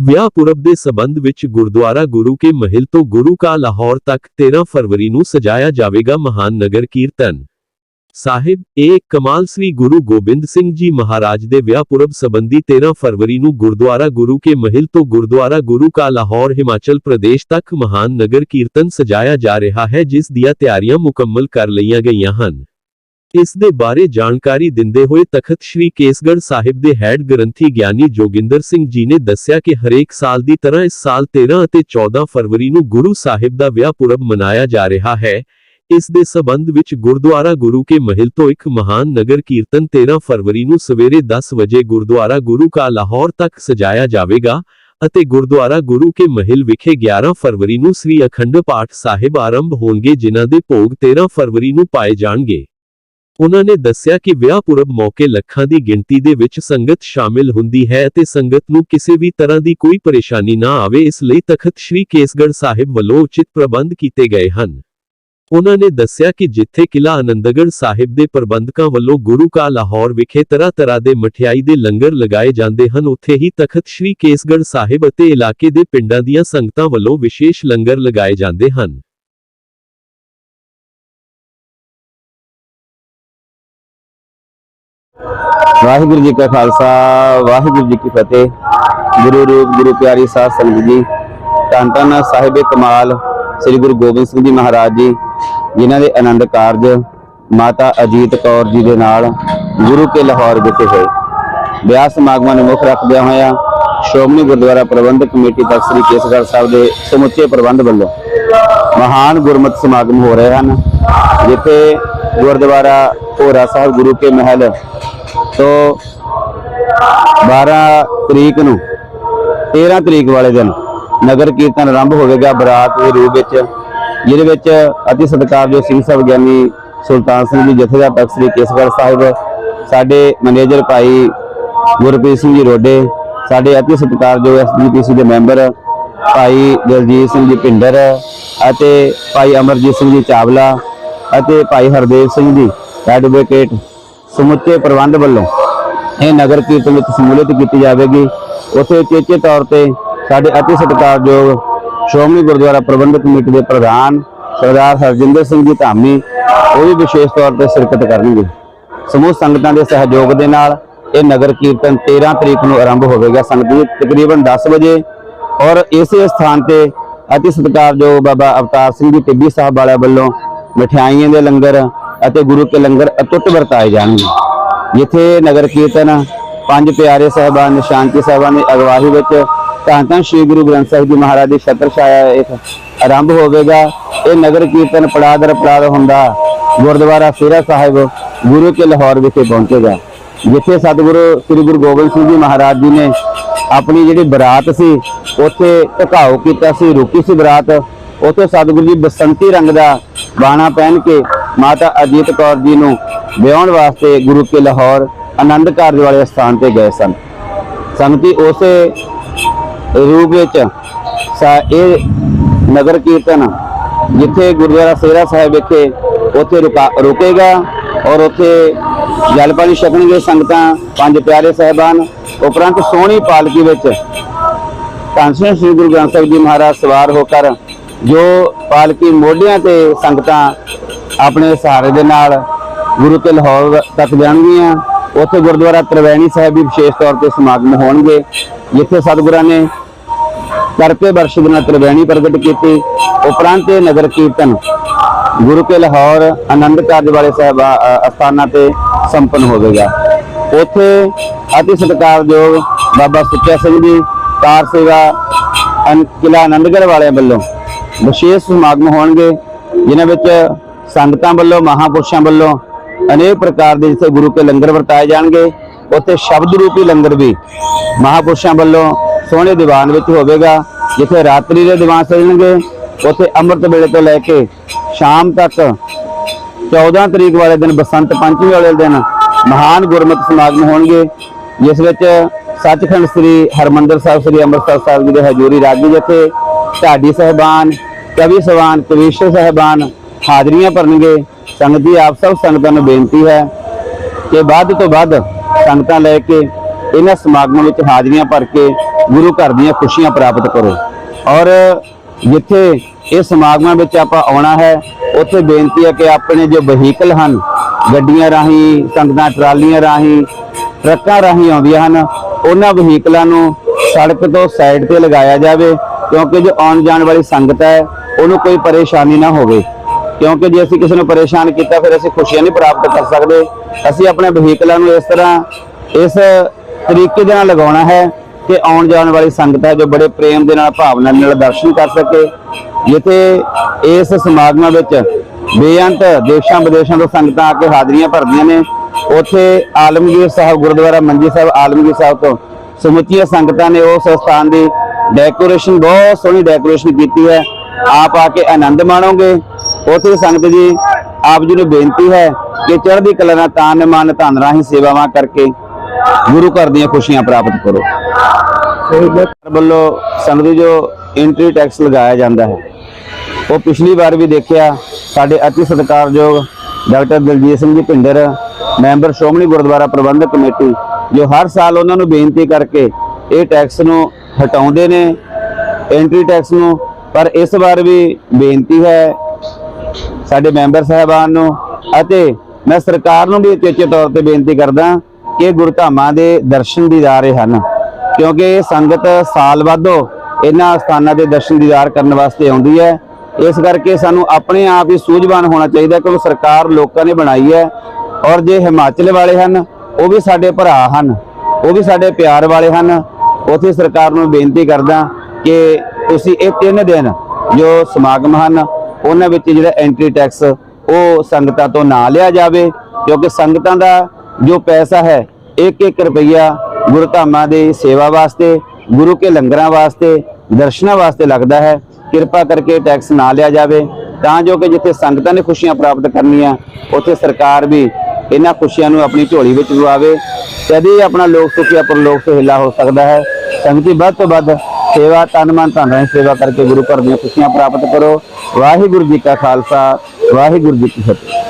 ਵਿਆਹ ਪੁਰਬ ਦੇ ਸਬੰਧ ਵਿੱਚ ਗੁਰਦੁਆਰਾ ਗੁਰੂ ਕੇ ਮਹਿਲ ਤੋਂ ਗੁਰੂ ਕਾ ਲਾਹੌਰ ਤੱਕ 13 ਫਰਵਰੀ ਨੂੰ ਸਜਾਇਆ ਜਾਵੇਗਾ ਮਹਾਨ ਨਗਰ ਕੀਰਤਨ। ਸਾਹਿਬ, ਇਹ ਕਮਾਲ ਸ੍ਰੀ ਗੁਰੂ ਗੋਬਿੰਦ ਸਿੰਘ ਜੀ ਮਹਾਰਾਜ ਦੇ ਵਿਆਹ ਪੁਰਬ ਸੰਬੰਧੀ 13 ਫਰਵਰੀ ਨੂੰ ਗੁਰਦੁਆਰਾ ਗੁਰੂ ਕੇ ਮਹਿਲ ਤੋਂ ਗੁਰਦੁਆਰਾ ਗੁਰੂ ਕਾ ਲਾਹੌਰ, ਹਿਮਾਚਲ ਪ੍ਰਦੇਸ਼ ਤੱਕ ਮਹਾਨ ਨਗਰ ਕੀਰਤਨ ਸਜਾਇਆ ਜਾ ਰਿਹਾ ਹੈ, ਜਿਸ ਦੀਆਂ ਤਿਆਰੀਆਂ ਮੁਕੰਮਲ ਕਰ ਲਈਆਂ ਗਈਆਂ ਹਨ। ਇਸ ਦੇ ਬਾਰੇ ਜਾਣਕਾਰੀ ਦਿੰਦੇ ਹੋਏ ਤਖਤ ਸ੍ਰੀ ਕੇਸਗੜ੍ਹ ਸਾਹਿਬ ਦੇ ਹੈੱਡ ਗ੍ਰੰਥੀ ਗਿਆਨੀ ਜੋਗਿੰਦਰ ਸਿੰਘ ਜੀ ਨੇ ਦੱਸਿਆ ਕਿ ਹਰੇਕ ਸਾਲ ਦੀ ਤਰ੍ਹਾਂ ਇਸ ਸਾਲ 13 ਅਤੇ 14 ਫਰਵਰੀ ਨੂੰ ਗੁਰੂ ਸਾਹਿਬ ਦਾ ਵਿਆਹ ਪੁਰਬ ਮਨਾਇਆ ਜਾ ਰਿਹਾ ਹੈ। ਇਸ ਦੇ ਸਬੰਧ ਵਿੱਚ ਗੁਰਦੁਆਰਾ ਗੁਰੂ ਕੇ ਮਹਿਲ ਤੋਂ ਇੱਕ ਮਹਾਨ ਨਗਰ ਕੀਰਤਨ 13 ਫਰਵਰੀ ਨੂੰ ਸਵੇਰੇ 10 ਵਜੇ ਗੁਰਦੁਆਰਾ ਗੁਰੂ ਕਾ ਲਾਹੌਰ ਤੱਕ ਸਜਾਇਆ ਜਾਵੇਗਾ ਅਤੇ ਗੁਰਦੁਆਰਾ ਗੁਰੂ ਕੇ ਮਹਿਲ ਵਿਖੇ 11 ਫਰਵਰੀ ਨੂੰ ਸ੍ਰੀ ਅਖੰਡ ਪਾਠ ਸਾਹਿਬ ਆਰੰਭ ਹੋਣਗੇ, ਜਿਨ੍ਹਾਂ ਦੇ ਭੋਗ 13 ਫਰਵਰੀ ਨੂੰ ਪਾਏ ਜਾਣਗੇ। ਉਹਨਾਂ ਨੇ ਦੱਸਿਆ ਕਿ ਵਿਆਹ ਪੁਰਬ ਮੌਕੇ ਲੱਖਾਂ ਦੀ ਗਿਣਤੀ ਦੇ ਵਿੱਚ ਸੰਗਤ ਸ਼ਾਮਿਲ ਹੁੰਦੀ ਹੈ ਅਤੇ ਸੰਗਤ ਨੂੰ ਕਿਸੇ ਵੀ ਤਰ੍ਹਾਂ ਦੀ ਕੋਈ ਪਰੇਸ਼ਾਨੀ ਨਾ ਆਵੇ, ਇਸ ਲਈ ਤਖਤ ਸ੍ਰੀ ਕੇਸਗੜ੍ਹ ਸਾਹਿਬ ਵੱਲੋਂ ਉਚਿਤ ਪ੍ਰਬੰਧ ਕੀਤੇ ਗਏ ਹਨ। ਉਹਨਾਂ ਨੇ ਦੱਸਿਆ ਕਿ ਜਿੱਥੇ ਕਿਲਾ ਆਨੰਦਗੜ੍ਹ ਸਾਹਿਬ ਦੇ ਪ੍ਰਬੰਧਕਾਂ ਵੱਲੋਂ ਗੁਰੂ ਕਾ ਲਾਹੌਰ ਵਿਖੇ ਤਰ੍ਹਾਂ ਤਰ੍ਹਾਂ ਦੇ ਮਠਿਆਈ ਦੇ ਲੰਗਰ ਲਗਾਏ ਜਾਂਦੇ ਹਨ, ਉੱਥੇ ਹੀ ਤਖਤ ਸ੍ਰੀ ਕੇਸਗੜ੍ਹ ਸਾਹਿਬ ਅਤੇ ਇਲਾਕੇ ਦੇ ਪਿੰਡਾਂ ਦੀਆਂ ਸੰਗਤਾਂ ਵੱਲੋਂ ਵਿਸ਼ੇਸ਼ ਲੰਗਰ ਲਗਾਏ ਜਾਂਦੇ ਹਨ। ਵਾਹਿਗੁਰੂ ਜੀ ਕਾ ਖਾਲਸਾ, ਵਾਹਿਗੁਰੂ ਜੀ ਕੀ ਫਤਿਹ। ਗੁਰੂ ਰੂਪ, ਗੁਰੂ ਪਿਆਰੀ ਸਾਧ ਸੰਗਤ ਜੀ, ਧੰਨ ਧੰਨ ਸਾਹਿਬ ਕਮਾਲ, ਸ੍ਰੀ ਗੁਰੂ ਗੋਬਿੰਦ ਸਿੰਘ ਜੀ ਮਹਾਰਾਜ ਜੀ, ਜਿਨ੍ਹਾਂ ਦੇ ਆਨੰਦ ਕਾਰਜ ਮਾਤਾ ਅਜੀਤ ਕੌਰ ਜੀ ਦੇ ਨਾਲ ਗੁਰੂ ਕੇ ਲਾਹੌਰ ਵਿਖੇ ਹੋਏ। ਵਿਆਹ ਸਮਾਗਮਾਂ ਨੂੰ ਮੁੱਖ ਰੱਖਦਿਆਂ ਹੋਇਆ ਸ਼੍ਰੋਮਣੀ ਗੁਰਦੁਆਰਾ ਪ੍ਰਬੰਧਕ ਕਮੇਟੀ ਤਖਤ ਸ੍ਰੀ ਕੇਸਗੜ੍ਹ ਸਾਹਿਬ ਦੇ ਸਮੁੱਚੇ ਪ੍ਰਬੰਧ ਵੱਲੋਂ ਮਹਾਨ ਗੁਰਮਤਿ ਸਮਾਗਮ ਹੋ ਰਹੇ ਹਨ, ਜਿੱਥੇ ਗੁਰਦੁਆਰਾ ਭੋਰਾ ਸਾਹਿਬ ਗੁਰੂ ਕੇ ਮਹਿਲ ਤੋਂ 12 ਤਰੀਕ ਨੂੰ 13 ਤਰੀਕ ਵਾਲੇ ਦਿਨ ਨਗਰ ਕੀਰਤਨ ਆਰੰਭ ਹੋਵੇਗਾ ਬਰਾਤ ਦੇ ਰੂਪ ਵਿੱਚ, ਜਿਹਦੇ ਵਿੱਚ ਅਤੀ ਸਤਿਕਾਰਯੋਗ ਸਿੰਘ ਸਾਹਿਬ ਗਿਆਨੀ ਸੁਲਤਾਨ ਸਿੰਘ ਜੀ ਜਥੇਦਾਰ ਤਖਤ ਸ੍ਰੀ ਕੇਸਗੜ੍ਹ ਸਾਹਿਬ, ਸਾਡੇ ਮੈਨੇਜਰ ਭਾਈ ਗੁਰਪ੍ਰੀਤ ਸਿੰਘ ਜੀ ਰੋਡੇ, ਸਾਡੇ ਅਤੀ ਸਤਿਕਾਰਯੋਗ ਐਸਜੀਪੀਸੀ ਦੇ ਮੈਂਬਰ ਭਾਈ ਦਲਜੀਤ ਸਿੰਘ ਜੀ ਭਿੰਡਰ ਅਤੇ ਭਾਈ ਅਮਰਜੀਤ ਸਿੰਘ ਜੀ ਚਾਵਲਾ ਅਤੇ ਭਾਈ ਹਰਦੇਵ ਸਿੰਘ ਜੀ, ਐਡਵੋਕੇਟ ਸਮੁੱਚੇ ਪ੍ਰਬੰਧ ਵੱਲੋਂ ਇਹ ਨਗਰ ਕੀਰਤਨ ਵਿੱਚ ਸਮੂਲਿਤ ਕੀਤੀ ਜਾਵੇਗੀ। ਉਥੇ ਚੇਚੇ ਤੌਰ ਤੇ ਸਾਡੇ ਅਤੀ ਸਤਿਕਾਰਯੋਗ ਸ਼੍ਰੋਮਣੀ ਗੁਰਦੁਆਰਾ ਪ੍ਰਬੰਧਕ ਕਮੇਟੀ ਦੇ ਪ੍ਰਧਾਨ ਸਰਦਾਰ ਹਰਜਿੰਦਰ ਸਿੰਘ ਜੀ ਧਾਮੀ, ਉਹ ਵੀ ਵਿਸ਼ੇਸ਼ ਤੌਰ ਤੇ ਸ਼ਿਰਕਤ ਕਰਨਗੇ। ਸਮੂਹ ਸੰਗਤਾਂ ਦੇ ਸਹਿਯੋਗ ਦੇ ਨਾਲ ਇਹ ਨਗਰ ਕੀਰਤਨ 13 ਤਰੀਕ ਨੂੰ ਆਰੰਭ ਹੋਵੇਗਾ। ਸੰਗਤ ਜੀ ਤਕਰੀਬਨ 10 ਵਜੇ ਔਰ ਇਸੇ ਸਥਾਨ ਤੇ ਅਤੀ ਸਤਿਕਾਰਯੋਗ ਬਾਬਾ ਅਵਤਾਰ ਸਿੰਘ ਜੀ ਟਿੱਬੀ ਸਾਹਿਬ ਵਾਲਿਆਂ ਵੱਲੋਂ ਮਠਿਆਈਆਂ ਦੇ ਲੰਗਰ ਅਤੇ ਗੁਰੂ ਕੇ ਲੰਗਰ ਅਟੁੱਟ ਵਰਤਾਏ ਜਾਣਗੇ ਜਿੱਥੇ ਨਗਰ ਕੀਰਤਨ, ਪੰਜ ਪਿਆਰੇ ਸਾਹਿਬਾਨ ਨਿਸ਼ਾਨਤੀ ਸਾਹਿਬਾਨ ਦੀ ਅਗਵਾਈ ਵਿੱਚ ਧੰਨ ਧੰਨ ਸ੍ਰੀ ਗੁਰੂ ਗ੍ਰੰਥ ਸਾਹਿਬ ਜੀ ਮਹਾਰਾਜ ਦੀ ਛਤਰ ਛਾਇਆ ਇੱਕ ਆਰੰਭ ਹੋਵੇਗਾ। ਇਹ ਨਗਰ ਕੀਰਤਨ ਪੜਾਅ ਦਰ ਪੜਾਅ ਹੁੰਦਾ। ਗੁਰਦੁਆਰਾ ਫੇਰਾ ਸਾਹਿਬ ਗੁਰੂ ਕੇ ਲਾਹੌਰ ਵਿਖੇ ਪਹੁੰਚੇਗਾ। ਜਿੱਥੇ ਸਤਿਗੁਰੂ ਸ੍ਰੀ ਗੁਰੂ ਗੋਬਿੰਦ ਸਿੰਘ ਜੀ ਮਹਾਰਾਜ ਜੀ ਨੇ ਆਪਣੀ ਜਿਹੜੀ ਬਰਾਤ ਸੀ, ਉੱਥੇ ਢਕਾਓ ਕੀਤਾ ਸੀ, ਰੁਕੀ ਸੀ ਬਰਾਤ। ਉੱਥੇ ਸਤਿਗੁਰੂ ਜੀ ਬਸੰਤੀ ਰੰਗ ਦਾ ਬਾਣਾ ਪਹਿਨ ਕੇ ਮਾਤਾ ਅਜੀਤ ਕੌਰ ਜੀ ਨੂੰ ਵਿਆਹਣ ਵਾਸਤੇ ਗੁਰੂ ਕੇ ਲਾਹੌਰ ਆਨੰਦ ਕਾਰਜ ਵਾਲੇ ਸਥਾਨ ਤੇ ਗਏ ਸਨ। ਸੰਗਤੀ ਉਸੇ ਰੂਪ ਵਿੱਚ ਇਹ ਨਗਰ ਕੀਰਤਨ ਜਿੱਥੇ ਗੁਰਦੁਆਰਾ ਸੇਰਾ ਸਾਹਿਬ ਵਿਖੇ ਉੱਥੇ ਰੁਕਾ ਰੁਕੇਗਾ ਔਰ ਉੱਥੇ ਜਲ ਪਾਣੀ ਛਕਣਗੇ ਸੰਗਤਾਂ, ਪੰਜ ਪਿਆਰੇ ਸਹਿਬਾਨ, ਉਪਰੰਤ ਸੋਹਣੀ ਪਾਲਕੀ ਵਿੱਚ ਧੰਨ ਸ੍ਰੀ ਗੁਰੂ ਗ੍ਰੰਥ ਸਾਹਿਬ ਜੀ ਮਹਾਰਾਜ ਸਵਾਰ ਹੋ ਕਰ ਜੋ ਪਾਲਕੀ ਮੋਢਿਆਂ ਤੇ ਸੰਗਤਾਂ ਆਪਣੇ ਸਹਾਰੇ ਦੇ ਨਾਲ ਗੁਰੂ ਕੇ ਲਾਹੌਰ ਤੱਕ ਜਾਣਗੀਆਂ। ਉੱਥੇ ਗੁਰਦੁਆਰਾ ਤਰਵੈਣੀ ਸਾਹਿਬ ਵੀ ਵਿਸ਼ੇਸ਼ ਤੌਰ ਤੇ ਸਮਾਗਮ ਹੋਣਗੇ, ਜਿੱਥੇ ਸਤਿਗੁਰਾਂ ਨੇ ਕਰਕੇ ਬਰਸ਼ ਦਿਨਾਂ ਤਰਵੈਣੀ ਪ੍ਰਗਟ ਕੀਤੀ। ਉਪਰੰਤ ਇਹ ਨਗਰ ਕੀਰਤਨ ਗੁਰੂ ਕੇ ਲਾਹੌਰ ਆਨੰਦ ਕਾਰਜ ਵਾਲੇ ਸਾਹਿਬ ਅਸਥਾਨਾਂ ਤੇ ਸੰਪੰਨ ਹੋਵੇਗਾ। ਉੱਥੇ ਅਤੀ ਸਤਿਕਾਰਯੋਗ ਬਾਬਾ ਸੁੱਚਾ ਸਿੰਘ ਜੀ, ਕਾਰ ਸੇਵਾ ਅਨ- ਕਿਲ੍ਹਾ ਆਨੰਦਗੜ੍ਹ ਵਾਲਿਆਂ ਵੱਲੋਂ ਵਿਸ਼ੇਸ਼ ਸਮਾਗਮ ਹੋਣਗੇ, ਜਿਨ੍ਹਾਂ ਵਿੱਚ ਸੰਗਤਾਂ ਵੱਲੋਂ, ਮਹਾਪੁਰਸ਼ਾਂ ਵੱਲੋਂ ਅਨੇਕ ਪ੍ਰਕਾਰ ਦੇ ਜਿੱਥੇ ਗੁਰੂ ਕੇ ਲੰਗਰ ਵਰਤਾਏ ਜਾਣਗੇ, ਉੱਥੇ ਸ਼ਬਦ ਰੂਪੀ ਲੰਗਰ ਵੀ ਮਹਾਪੁਰਸ਼ਾਂ ਵੱਲੋਂ ਸੋਹਣੇ ਦੀਵਾਨ ਵਿੱਚ ਹੋਵੇਗਾ, ਜਿੱਥੇ ਰਾਤਰੀ ਦੇ ਦੀਵਾਨ ਸਜਣਗੇ, ਉੱਥੇ ਅੰਮ੍ਰਿਤ ਵੇਲੇ ਤੋਂ ਲੈ ਕੇ ਸ਼ਾਮ ਤੱਕ 14 ਤਰੀਕ ਵਾਲੇ ਦਿਨ, ਬਸੰਤ ਪੰਚਮੀ ਵਾਲੇ ਦਿਨ ਮਹਾਨ ਗੁਰਮਤਿ ਸਮਾਗਮ ਹੋਣਗੇ, ਜਿਸ ਵਿੱਚ ਸੱਚਖੰਡ ਸ੍ਰੀ ਹਰਮੰਦਰ ਸਾਹਿਬ, ਸ੍ਰੀ ਅੰਮ੍ਰਿਤਸਰ ਸਾਹਿਬ ਜੀ ਦੇ ਹਜ਼ੂਰੀ ਰਾਗੀ ਜਥੇ, ਢਾਡੀ ਸਹਿਬਾਨ, ਕਵੀ ਸਵਾਨ, ਕਵੀਸ਼ਰ ਸਹਿਬਾਨ ਹਾਜ਼ਰੀਆਂ ਭਰਨਗੇ। ਸੰਗਤ ਜੀ ਆਪ ਸਭ ਸੰਗਤਾਂ ਨੂੰ ਬੇਨਤੀ ਹੈ ਕਿ ਵੱਧ ਤੋਂ ਵੱਧ ਸੰਗਤਾਂ ਲੈ ਕੇ ਇਹਨਾਂ ਸਮਾਗਮਾਂ ਵਿੱਚ ਹਾਜ਼ਰੀਆਂ ਭਰ ਕੇ ਗੁਰੂ ਘਰ ਦੀਆਂ ਖੁਸ਼ੀਆਂ ਪ੍ਰਾਪਤ ਕਰੋ। ਔਰ ਜਿੱਥੇ ਇਹ ਸਮਾਗਮਾਂ ਵਿੱਚ ਆਪਾਂ ਆਉਣਾ ਹੈ, ਉੱਥੇ ਬੇਨਤੀ ਹੈ ਕਿ ਆਪਣੇ ਜੋ ਵਹੀਕਲ ਹਨ, ਗੱਡੀਆਂ ਰਾਹੀਂ, ਸੰਗਤਾਂ ਟਰਾਲੀਆਂ ਰਾਹੀਂ, ਟਰੱਕਾਂ ਰਾਹੀਂ ਆਉਂਦੀਆਂ ਹਨ, ਉਹਨਾਂ ਵਹੀਕਲਾਂ ਨੂੰ ਸੜਕ ਤੋਂ ਸਾਈਡ ਤੇ ਲਗਾਇਆ ਜਾਵੇ, ਕਿਉਂਕਿ ਜੋ ਆਉਣ ਜਾਣ ਵਾਲੀ ਸੰਗਤ ਹੈ, ਉਹਨੂੰ ਕੋਈ ਪਰੇਸ਼ਾਨੀ ਨਾ ਹੋਵੇ। ਕਿਉਂਕਿ ਜੇ ਅਸੀਂ ਕਿਸੇ ਨੂੰ ਪਰੇਸ਼ਾਨ ਕੀਤਾ, ਫਿਰ ਅਸੀਂ ਖੁਸ਼ੀਆਂ ਨਹੀਂ ਪ੍ਰਾਪਤ ਕਰ ਸਕਦੇ। ਅਸੀਂ ਆਪਣੇ ਵਹੀਕਲਾਂ ਨੂੰ ਇਸ ਤਰ੍ਹਾਂ, ਇਸ ਤਰੀਕੇ ਦੇ ਨਾਲ ਲਗਾਉਣਾ ਹੈ ਕਿ ਆਉਣ ਜਾਣ ਵਾਲੀ ਸੰਗਤ ਹੈ ਜੋ ਬੜੇ ਪ੍ਰੇਮ ਦੇ ਨਾਲ, ਭਾਵਨਾ ਨਾਲ ਦਰਸ਼ਨ ਕਰ ਸਕੇ। ਜਿੱਥੇ ਇਸ ਸਮਾਗਮਾਂ ਵਿੱਚ ਬੇਅੰਤ ਦੇਸ਼ਾਂ ਵਿਦੇਸ਼ਾਂ ਤੋਂ ਸੰਗਤਾਂ ਆ ਕੇ ਹਾਜ਼ਰੀਆਂ ਭਰਦੀਆਂ ਨੇ, ਉੱਥੇ ਆਲਮਗੀਰ ਸਾਹਿਬ, ਗੁਰਦੁਆਰਾ ਮੰਜੀ ਸਾਹਿਬ, ਆਲਮਗੀਰ ਸਾਹਿਬ ਤੋਂ ਸਮੁੱਚੀਆਂ ਸੰਗਤਾਂ ਨੇ ਉਸ ਸਥਾਨ ਦੀ ਡੈਕੋਰੇਸ਼ਨ ਬਹੁਤ ਸੋਹਣੀ ਡੈਕੋਰੇਸ਼ਨ ਕੀਤੀ ਹੈ। ਆਪ ਆ ਕੇ ਆਨੰਦ ਮਾਣੋਗੇ। ਉੱਥੇ ਸੰਗਤ ਜੀ ਆਪ ਜੀ ਨੂੰ ਬੇਨਤੀ ਹੈ ਕਿ ਚੜ੍ਹਦੀ ਕਲਾ ਨਾਲ ਤਾਨ ਮਨ ਧਨ ਰਾਹੀਂ ਸੇਵਾਵਾਂ ਕਰਕੇ ਗੁਰੂ ਘਰ ਦੀਆਂ ਖੁਸ਼ੀਆਂ ਪ੍ਰਾਪਤ ਕਰੋ। ਵੱਲੋਂ ਸੰਗਤ ਜੀ ਜੋ ਐਂਟਰੀ ਟੈਕਸ ਲਗਾਇਆ ਜਾਂਦਾ ਹੈ ਉਹ ਪਿਛਲੀ ਵਾਰ ਵੀ ਦੇਖਿਆ ਸਾਡੇ ਅਤੀ ਸਤਿਕਾਰਯੋਗ doctor Daljit Singh ji Bhinder member Shiromani Gurdwara Prabandhak committee ਜੋ ਹਰ ਸਾਲ ਉਹਨਾਂ ਨੂੰ ਬੇਨਤੀ ਕਰਕੇ ਇਹ ਟੈਕਸ ਨੂੰ ਹਟਾਉਂਦੇ ਨੇ ਐਂਟਰੀ ਟੈਕਸ ਨੂੰ ਪਰ ਇਸ ਵਾਰ ਵੀ ਬੇਨਤੀ ਹੈ ਸਾਡੇ ਮੈਂਬਰ ਸਾਹਿਬਾਨ ਨੂੰ ਅਤੇ ਮੈਂ ਸਰਕਾਰ ਨੂੰ ਵੀ ਉਚੇਚੇ ਤੌਰ ਤੇ ਬੇਨਤੀ ਕਰਦਾ ਕਿ ਗੁਰਧਾਮਾਂ ਦੇ ਦਰਸ਼ਨ ਦੀਦਾਰੇ ਹਨ, ਕਿਉਂਕਿ ਇਹ ਸੰਗਤ ਸਾਲ ਬਾਅਦੋਂ ਇਹਨਾਂ ਸਥਾਨਾਂ ਦੇ ਦਰਸ਼ਨ ਦੀਦਾਰ ਕਰਨ ਵਾਸਤੇ ਆਉਂਦੀ ਹੈ। ਇਸ ਕਰਕੇ ਸਾਨੂੰ ਆਪਣੇ ਆਪ ਹੀ ਸੂਝਵਾਨ ਹੋਣਾ ਚਾਹੀਦਾ ਕਿਉਂਕਿ ਸਰਕਾਰ ਲੋਕਾਂ ਨੇ ਬਣਾਈ ਹੈ ਔਰ ਜੇ ਹਿਮਾਚਲ ਵਾਲੇ ਹਨ, ਉਹ ਵੀ ਸਾਡੇ ਭਰਾ ਹਨ, ਉਹ ਵੀ ਸਾਡੇ ਪਿਆਰ ਵਾਲੇ ਹਨ। ਉਥੇ ਸਰਕਾਰ ਨੂੰ ਬੇਨਤੀ ਕਰਦਾ ਕਿ ਤੁਸੀਂ ਇਹ ਤਿੰਨ ਦਿਨ ਜੋ ਸਮਾਗਮ ਹਨ ਉਹਨਾਂ ਵਿੱਚ ਜਿਹੜਾ ਐਂਟਰੀ ਟੈਕਸ ਉਹ ਸੰਗਤਾਂ ਤੋਂ ਨਾ ਲਿਆ ਜਾਵੇ, ਕਿਉਂਕਿ ਸੰਗਤਾਂ ਦਾ ਜੋ ਪੈਸਾ ਹੈ ਇੱਕ ਇੱਕ ਰੁਪਈਆ ਗੁਰਧਾਮਾਂ ਦੀ ਸੇਵਾ ਵਾਸਤੇ, ਗੁਰੂ ਕੇ ਲੰਗਰਾਂ ਵਾਸਤੇ, ਦਰਸ਼ਨਾਂ ਵਾਸਤੇ ਲੱਗਦਾ ਹੈ। ਕਿਰਪਾ ਕਰਕੇ ਟੈਕਸ ਨਾ ਲਿਆ ਜਾਵੇ, ਤਾਂ ਜੋ ਕਿ ਜਿੱਥੇ ਸੰਗਤਾਂ ਨੇ ਖੁਸ਼ੀਆਂ ਪ੍ਰਾਪਤ ਕਰਨੀਆਂ, ਉੱਥੇ ਸਰਕਾਰ ਵੀ ਇਹਨਾਂ ਖੁਸ਼ੀਆਂ ਨੂੰ ਆਪਣੀ ਝੋਲੀ ਵਿੱਚ ਲਵਾਵੇ ਤਦ ਹੀ ਆਪਣਾ ਲੋਕ ਸੁਖੀ ਪਰਲੋਕ ਸੁਹੇਲਾ ਹੋ ਸਕਦਾ ਹੈ। ਸੰਗਤੀ ਵੱਧ ਤੋਂ ਵੱਧ ਸੇਵਾ ਤਨ ਮਨ ਧਨ ਰਾਹੀਂ ਸੇਵਾ ਕਰਕੇ ਗੁਰੂ ਘਰ ਦੀਆਂ ਖੁਸ਼ੀਆਂ ਪ੍ਰਾਪਤ ਕਰੋ। ਵਾਹਿਗੁਰੂ ਜੀ ਕਾ ਖਾਲਸਾ, ਵਾਹਿਗੁਰੂ ਜੀ ਕੀ ਫਤਿਹ।